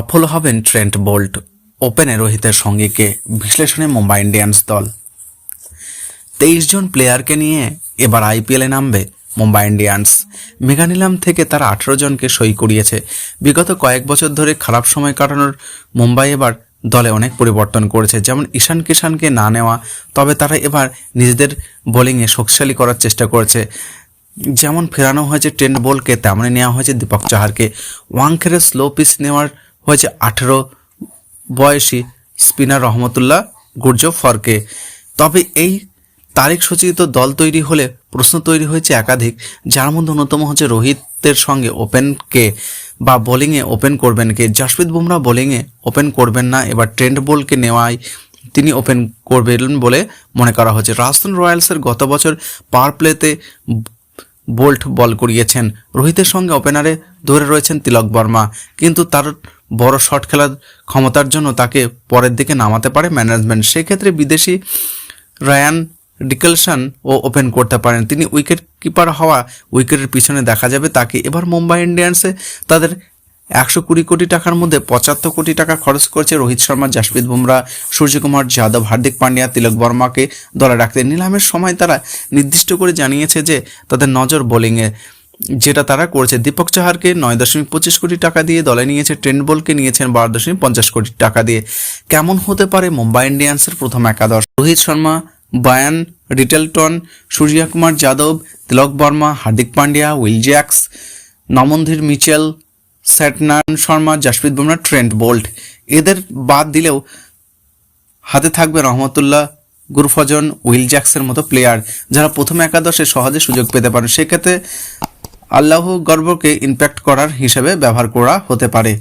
সফল হবেন Trent Boult, ওপেনে রোহিতের সঙ্গীকে বিশ্লেষণে মুম্বাই ইন্ডিয়ান্স দল। তেইশ জন প্লেয়ারকে নিয়ে এবার আইপিএলে নামবে মুম্বাই ইন্ডিয়ান্স। মেগা নিলাম থেকে তারা আঠেরো জনকে সই করিয়েছে। বিগত কয়েক বছর ধরে খারাপ সময় কাটানোর মুম্বাই এবার দলে অনেক পরিবর্তন করেছে। যেমন ঈশান কিষানকে না নেওয়া, তবে তারা এবার নিজেদের বোলিংয়ে শক্তিশালী করার চেষ্টা করেছে। যেমন ফেরানো হয়েছে ট্রেন্ট বোলকে তেমনই নেওয়া হয়েছে দীপক চাহারকে। ওয়াংখেরের স্লো পিচ নেওয়ার হয়েছে আঠেরো বয়সী স্পিনার রহমতুল্লাহ গুর্জ ফরকে। তবে এই তারিখ সূচিত দল তৈরি হলে প্রশ্ন তৈরি হয়েছে একাধিক, যার মধ্যে অন্যতম হচ্ছে রোহিতের সঙ্গে ওপেনকে বা বোলিংয়ে ওপেন করবেন কে? জাসপ্রীত বুমরা বোলিংয়ে ওপেন করবেন না, এবার ট্রেন্ড বোলকে নেওয়ায় তিনি ওপেন করবেন বলে মনে করা হচ্ছে। রাজস্থান রয়্যালসের গত বছর পাওয়ার প্লেতে বোল্ট বল করিয়েছেন। রোহিতের সঙ্গে ওপেনারে ধরে রয়েছেন তিলক বর্মা, কিন্তু তার বড় শট খেলার ক্ষমতার জন্য তাকে পরের দিকে নামাতে পারে ম্যানেজমেন্ট। সেক্ষেত্রে বিদেশি রায়ান ডিকেলসন ও ওপেন করতে পারেন। তিনি উইকেট কিপার হওয়া উইকেটের পিছনে দেখা যাবে তাকে। এবার মুম্বাই ইন্ডিয়ান্সে তাদের একশো কুড়ি কোটি টাকার মধ্যে পঁচাত্তর কোটি টাকা খরচ করেছে রোহিত শর্মা, জাসপ্রীত বুমরা, সূর্যকুমার যাদব, হার্দিক পান্ডিয়া, তিলক বর্মাকে দলে রাখতে। নিলামের সময় তারা নির্দিষ্ট করে জানিয়েছে যে তাদের নজর বোলিংয়ে যেটা তারা করেছে। দীপক চাহারকে নয় দশমিক পঁচিশ কোটি টাকা দিয়ে দলে নিয়েছে ট্রেন্ট বোলকে নিয়েছেন বারো দশমিক পঞ্চাশ কোটি টাকা দিয়ে। কেমন হতে পারে মুম্বাই ইন্ডিয়ান্সের প্রথম একাদশ? রোহিত শর্মা, বায়ান রিটেলটন সূর্যকুমার যাদব, তিলক Varma, Hardik Pandya, will Jacks, নমনধীর Mitchell, স্যাটনান Sharma, Jasprit Bumrah, Trent Boult. এদের বাদ দিলেও হাতে থাকবে রহমতুল্লাহ, গুরফজন, উইল জ্যাক্সের মতো প্লেয়ার যারা প্রথম একাদশে সহজে সুযোগ পেতে পারেন। সেক্ষেত্রে আল্লাহ গর্বকে ইম্প্যাক্ট করার হিসেবে ব্যবহার করা হতে পারে।